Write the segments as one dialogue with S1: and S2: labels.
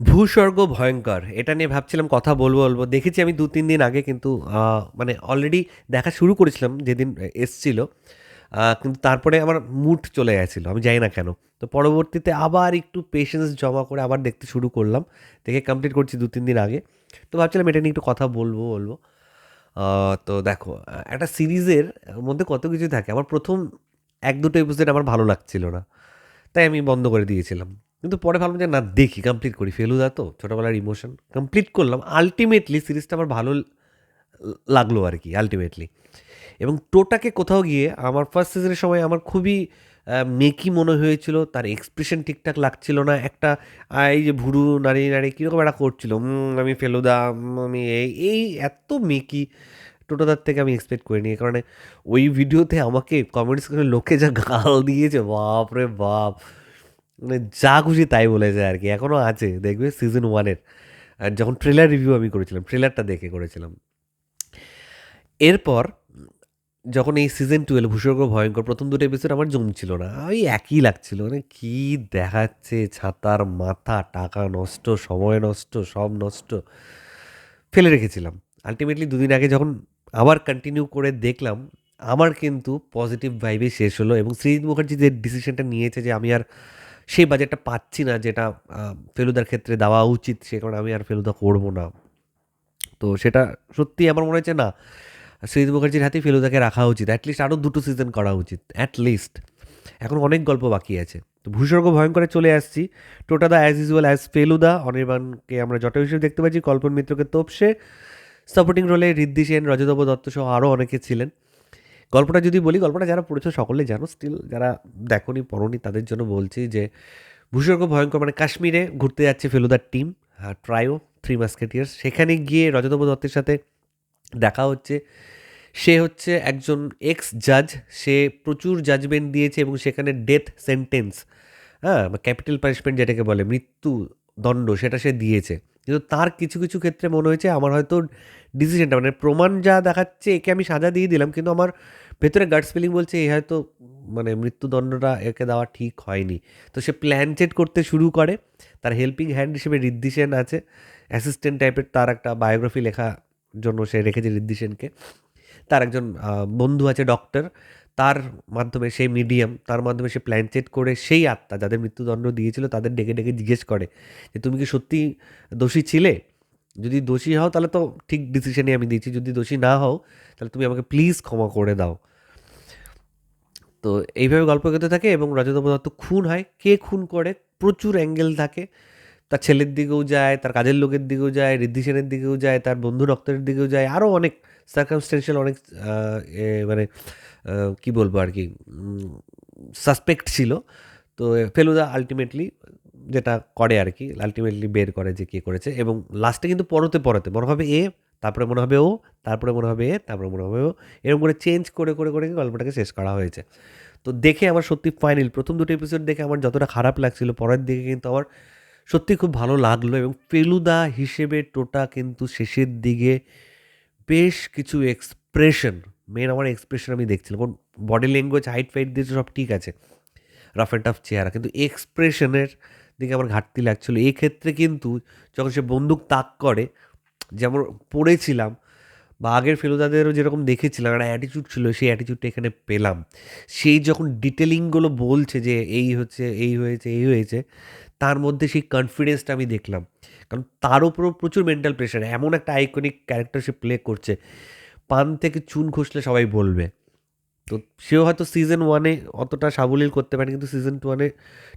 S1: ভূস্বর্গ ভয়ঙ্কর। এটা নিয়ে ভাবছিলাম কথা বলব বলব। দেখেছি আমি দু, তিন দিন আগে কিন্তু মানে অলরেডি দেখা শুরু করেছিলাম যেদিন এসছিল কিন্তু তারপরে আমার মুড চলে গেছিল, আমি জানি না কেন। তো পরবর্তীতে আবার একটু পেশেন্স জমা করে আবার দেখতে শুরু করলাম, দেখে কমপ্লিট করছি দু, তিন দিন আগে। তো ভাবছিলাম এটা নিয়ে একটু কথা বলব বলব। তো দেখো, একটা সিরিজের মধ্যে কত কিছু থাকে। আমার প্রথম এক, দুটো এপিসোড আমার ভালো লাগছিল না। তাই আমি বন্ধ করে দিয়েছিলাম। কিন্তু পরে ভাবলাম যে না, দেখি কমপ্লিট করি। ফেলুদা তো, ছোটোবেলার ইমোশন কমপ্লিট করলাম। আলটিমেটলি সিরিজটা আমার ভালো লাগল আর কি আলটিমেটলি এবং টোটাকে কোথাও গিয়ে আমার ফার্স্ট সিজনের সময় আমার খুবই মেকি মনে হয়েছিল। তার এক্সপ্রেশন ঠিকঠাক লাগছিল না। একটা এই যে ভুরু নাড়িয়ে নাড়িয়ে কীরকম একটা করছিল। আমি ফেলুদা আমি এই এই এত মেকি টোটোদার থেকে আমি এক্সপেক্ট করিনি। কারণে ওই ভিডিওতে আমাকে কমেন্টস করে লোকে যা গাল দিয়েছে বাপ রে বাপ। মানে যা খুশি তাই বলে যায় আর কি। এখনও আছে, দেখবে সিজন ওয়ানের আর যখন ট্রেলার রিভিউ আমি করেছিলাম ট্রেলারটা দেখে করেছিলাম। এরপর যখন এই সিজন টুয়েলভ ভূস্বর্গ ভয়ঙ্কর, প্রথম দুটো এপিসোড আমার জমছিল না। ওই একই লাগছিল মানে কি দেখাচ্ছে, ছাতার মাথা, টাকা নষ্ট, সময় নষ্ট, সব নষ্ট। ফেলে রেখেছিলাম। আলটিমেটলি দুদিন আগে যখন আবার কন্টিনিউ করে দেখলাম, আমার কিন্তু পজিটিভ ভাইবে শেষ হলো এবং সৃজিত মুখার্জি যে ডিসিশনটা নিয়েছে যে আমি আর সেই বাজেটটা পাচ্ছি না যেটা ফেলুদার ক্ষেত্রে দেওয়া উচিত, সে কারণে আমি আর ফেলুদা করব না। তো সেটা সত্যি আমার মনে হচ্ছে না সৃজিত মুখার্জির হাতেই ফেলুদাকে রাখা উচিত অ্যাটলিস্ট আরও দুটো সিজন করা উচিত অ্যাটলিস্ট এখন অনেক গল্প বাকি আছে। তো ভূস্বর্গ ভয়ঙ্করে চলে আসছি। টোটা টোটাদা অ্যাজ ইউজুয়াল অ্যাজ ফেলুদা, অনির্বাণকে আমরা জটা হিসেবে দেখতে পাচ্ছি, কল্পন মিত্রকে তোপসে। সাপোর্টিং রোলে ঋদ্ধি সেন, রজতব দত্ত সহ আরও অনেকে ছিলেন। গল্পটা যদি বলি, গল্পটা যারা পড়েছো সকলে জানো স্টিল যারা দেখোনি, পড়নি, তাদের জন্য বলছি যে ভূস্বর্গ ভয়ঙ্কর মানে কাশ্মীরে ঘুরতে যাচ্ছে ফেলুদার টিম ট্রায়ো থ্রি মাস্কেটিয়ার্স সেখানে গিয়ে রজতব দত্তের সাথে দেখা হচ্ছে। সে হচ্ছে একজন এক্স জাজ সে প্রচুর জাজমেন্ট দিয়েছে এবং সেখানে ডেথ সেন্টেন্স হ্যাঁ ক্যাপিটাল পানিশমেন্ট যেটাকে বলে, মৃত্যু দণ্ড, সেটা সে দিয়েছে। কিন্তু তার কিছু কিছু ক্ষেত্রে মনে হয়েছে আমার হয়তো ডিসিশনটা মানে প্রমাণ যা দেখাচ্ছে, একে আমি সাজা দিয়ে দিলাম, কিন্তু আমার ভেতরে গার্ডস ফিলিং বলছে, এই হয়তো মানে মৃত্যুদণ্ডটা একে দেওয়া ঠিক হয়নি। তো সে প্ল্যান চেট করতে শুরু করে। তার হেল্পিং হ্যান্ড হিসেবে ঋদ্ধি সেন আছে। অ্যাসিস্ট্যান্ট টাইপের তার একটা বায়োগ্রাফি লেখা জন্য সে রেখেছে ঋদ্ধি সেনকে। তার একজন বন্ধু আছে ডক্টর তার মাধ্যমে সেই মিডিয়াম তার মাধ্যমে সে প্ল্যান চেট করে সেই আত্মা যাদের মৃত্যুদণ্ড দিয়েছিল তাদের ডেকে ডেকে জিজ্ঞেস করে যে, তুমি কি সত্যি দোষী ছিলে? যদি দোষী হও তাহলে তো ঠিক ডিসিশনই আমি দিয়েছি। যদি দোষী না হও তাহলে তুমি আমাকে প্লিজ ক্ষমা করে দাও। তো এইভাবে গল্প করতে থাকে এবং রজতব দত্ত খুন হয়। কে খুন করে? প্রচুর অ্যাঙ্গেল থাকে। তার ছেলের দিকেও যায়, তার কাজের লোকের দিকেও যায় ঋদ্ধি সেনের দিকেও যায়, তার বন্ধু ডক্টরের দিকেও যায়। আরও অনেক সার্কামস্টেন্সিয়াল অনেক মানে কি বলব আর কি সাসপেক্ট ছিল। তো ফেলুদা আলটিমেটলি যেটা করে আর কি আলটিমেটলি বের করে যে কে করেছে এবং লাস্টে কিন্তু পরতে পরতে, মনে হবে এ, তারপরে মনে হবে ও, তারপরে মনে হবে এ, তারপরে মনে হবে ও, এরকম করে চেঞ্জ করে করে করে গল্পটাকে শেষ করা হয়েছে। তো দেখে আমার সত্যি ফাইনাল প্রথম দুটো এপিসোড দেখে আমার যতটা খারাপ লাগছিল, পরের দিকে কিন্তু আমার সত্যি খুব ভালো লাগল এবং ফেলুদা হিসেবে টোটা কিন্তু শেষের দিকে বেশ কিছু এক্সপ্রেশন মেন আমার এক্সপ্রেশন আমি দেখছিলাম। কারণ বডি ল্যাঙ্গুয়েজ হাইট ফাইট দিয়েছে সব ঠিক আছে। রাফ অ্যান্ড টাফ চেহারা। কিন্তু এক্সপ্রেশনের দিকে আমার ঘাটতি লাগছিল। এই ক্ষেত্রে কিন্তু যখন সে বন্দুক তাক করে, যেমন পড়েছিলাম বা আগের ফেলুদাদেরও যেরকম দেখেছিলাম, একটা অ্যাটিচিউড ছিল, সেই অ্যাটিচিউডটা এখানে পেলাম। সেই যখন ডিটেলিংগুলো বলছে যে এই হচ্ছে, এই হয়েছে এই হয়েছে, তার মধ্যে সেই কনফিডেন্সটা আমি দেখলাম। কারণ তার উপরও প্রচুর মেন্টাল প্রেশার এমন একটা আইকনিক ক্যারেক্টার সে প্লে করছে। পান থেকে চুন খসলে সবাই বলবে। তো সেও হয়তো সিজন ওয়ানে অতটা সাবলীল করতে পারে কিন্তু সিজন টু ওয়ানে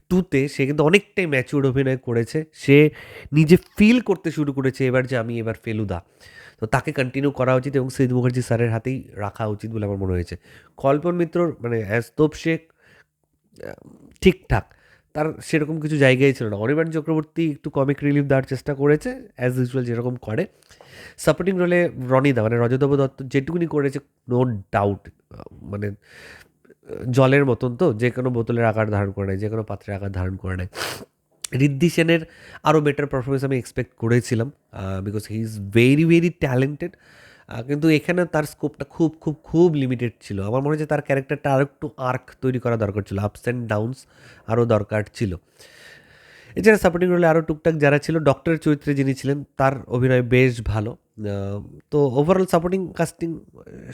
S1: টুতে সে কিন্তু অনেকটাই ম্যাচিউর অভিনয় করেছে। সে নিজে ফিল করতে শুরু করেছে, এবার যে আমি এবার ফেলুদা। তো তাকে কন্টিনিউ করা উচিত এবং সৈয়দ মুখার্জি স্যারের হাতেই রাখা উচিত বলে আমার মনে হয়েছে। কল্পন মিত্রর মানে অ্যাস্তব শেখ ঠিকঠাক। তার সেরকম কিছু জায়গায় ছিল না। অনির্বাণ চক্রবর্তী একটু কমিক রিলিফ দেওয়ার চেষ্টা করেছে অ্যাজ ইউজুয়াল যেরকম করে। সাপোর্টিং রোলে রনিদা মানে রজতব দত্ত যেটুকুনি করেছে নো ডাউট মানে জলের মতন তো, যে কোনো বোতলের আকার ধারণ করে নেয়, যে কোনো পাত্রের আকার ধারণ করে নেয়। ঋদ্ধি সেনের আরও বেটার পারফরমেন্স আমি এক্সপেক্ট করেছিলাম because he is very very talented কিন্তু এখানে তার স্কোপটা খুব খুব খুব লিমিটেড ছিল। আমার মনে হচ্ছে তার ক্যারেক্টারটা আরও একটু আর্ক তৈরি করা দরকার ছিল। আপস অ্যান্ড ডাউনস আরও দরকার ছিল। এছাড়া সাপোর্টিং রোলে আরও টুকটাক যারা ছিল ডক্টরের চরিত্রে যিনি ছিলেন, তার অভিনয় বেশ ভালো। তো ওভারঅল সাপোর্টিং কাস্টিং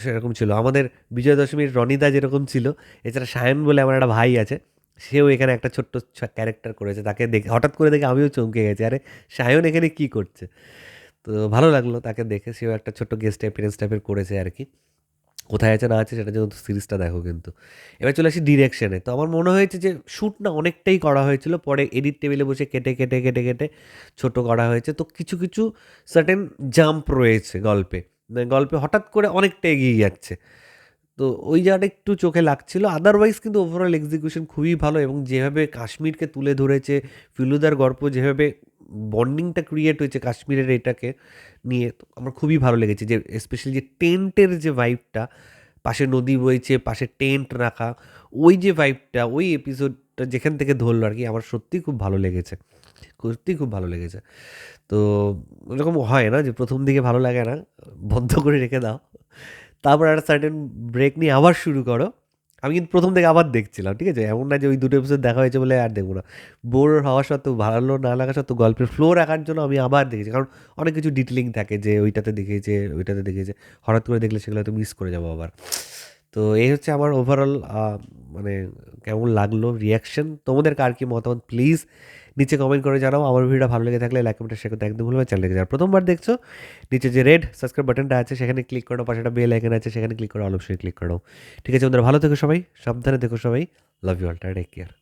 S1: সেরকম ছিল। আমাদের বিজয় দশমীর রনিদা যেরকম ছিল, এছাড়া সায়ন বলে আমার একটা ভাই আছে, সেও এখানে একটা ছোট্ট ক্যারেক্টার করেছে। তাকে দেখে, হঠাৎ করে দেখে আমিও চমকে গেছি। আরে, সায়ন এখানে কি করছে? তো ভালো লাগল তাকে দেখে। সেও একটা ছোট্ট গেস্ট অ্যাপিয়ারেন্স টাইপের করেছে আর কি। কোথায় আছে না আছে সেটা জন্য সিরিজটা দেখো কিন্তু। এবার চলে আসি ডিরেকশনে তো আমার মনে হয়েছে যে শ্যুট না অনেকটাই করা হয়েছিল। পরে এডিট টেবিলে বসে কেটে কেটে কেটে কেটে ছোট করা হয়েছে। তো কিছু কিছু সার্টেন জাম্প রয়েছে গল্পে। মানে গল্পে হঠাৎ করে অনেকটা এগিয়ে যাচ্ছে। তো ওই জায়গাটা একটু চোখে লাগছিল। আদারওয়াইজ কিন্তু ওভারঅল এক্সিকিউশন খুবই ভালো এবং যেভাবে কাশ্মীরকে তুলে ধরেছে, ফিলুদার গল্প যেভাবে বন্ডিংটা ক্রিয়েট হয়েছে কাশ্মীরের এটাকে নিয়ে আমার খুবই ভালো লেগেছে যে স্পেশালি যে টেন্টের যে ভাইবটা পাশে নদী বইছে, পাশে টেন্ট রাখা, ওই যে ভাইবটা ওই এপিসোডটা যেখান থেকে ধরলো আর কি, আমার সত্যিই খুব ভালো লেগেছে। সত্যিই খুব ভালো লেগেছে। তো এরকম হয় না যে প্রথম দিকে ভালো লাগে না, বন্ধ করে রেখে দাও। তারপর একটা সার্টেন ব্রেক নিয়ে আবার শুরু করো। আমি কিন্তু প্রথম থেকে আবার দেখছিলাম, ঠিক আছে? এমন না যে ওই দুটো এপিসোড দেখা হয়েছে বলে আর দেখব না। বোর হওয়া সত্ত্বেও, ভালো না লাগা সত্ত্বেও, গল্পের ফ্লো রাখার জন্য আমি আবার দেখেছি। কারণ অনেক কিছু ডিটেলিং থাকে যে ওইটাতে দেখিয়েছে ওইটাতে দেখিয়েছে। হঠাৎ করে দেখলে সেগুলো হয়তো মিস করে যাব আবার। তো এই হচ্ছে আমার ওভারঅল মানে কেমন লাগল রিয়াকশন তোমাদের কার কি মতামত? প্লিজ নিচে কমেন্ট করে জানাও। আমার ভিডিওটা ভালো লেগে থাকলে লাইক কমেন্টে শেয়ার করতে একদম ভুলবে চ্যানেলকে যারা প্রথমবার দেখছ, নিচে যে রেড সাবস্ক্রাইব বাটনটা আছে, সেখানে ক্লিক করো, পাশে একটা বেল আইকন আছে, সেখানে ক্লিক করো অবশ্যই ক্লিক করো। ঠিক আছে তোমরা ভালো থেকো সবাই, সাবধানে থেকো সবাই। Love you all take care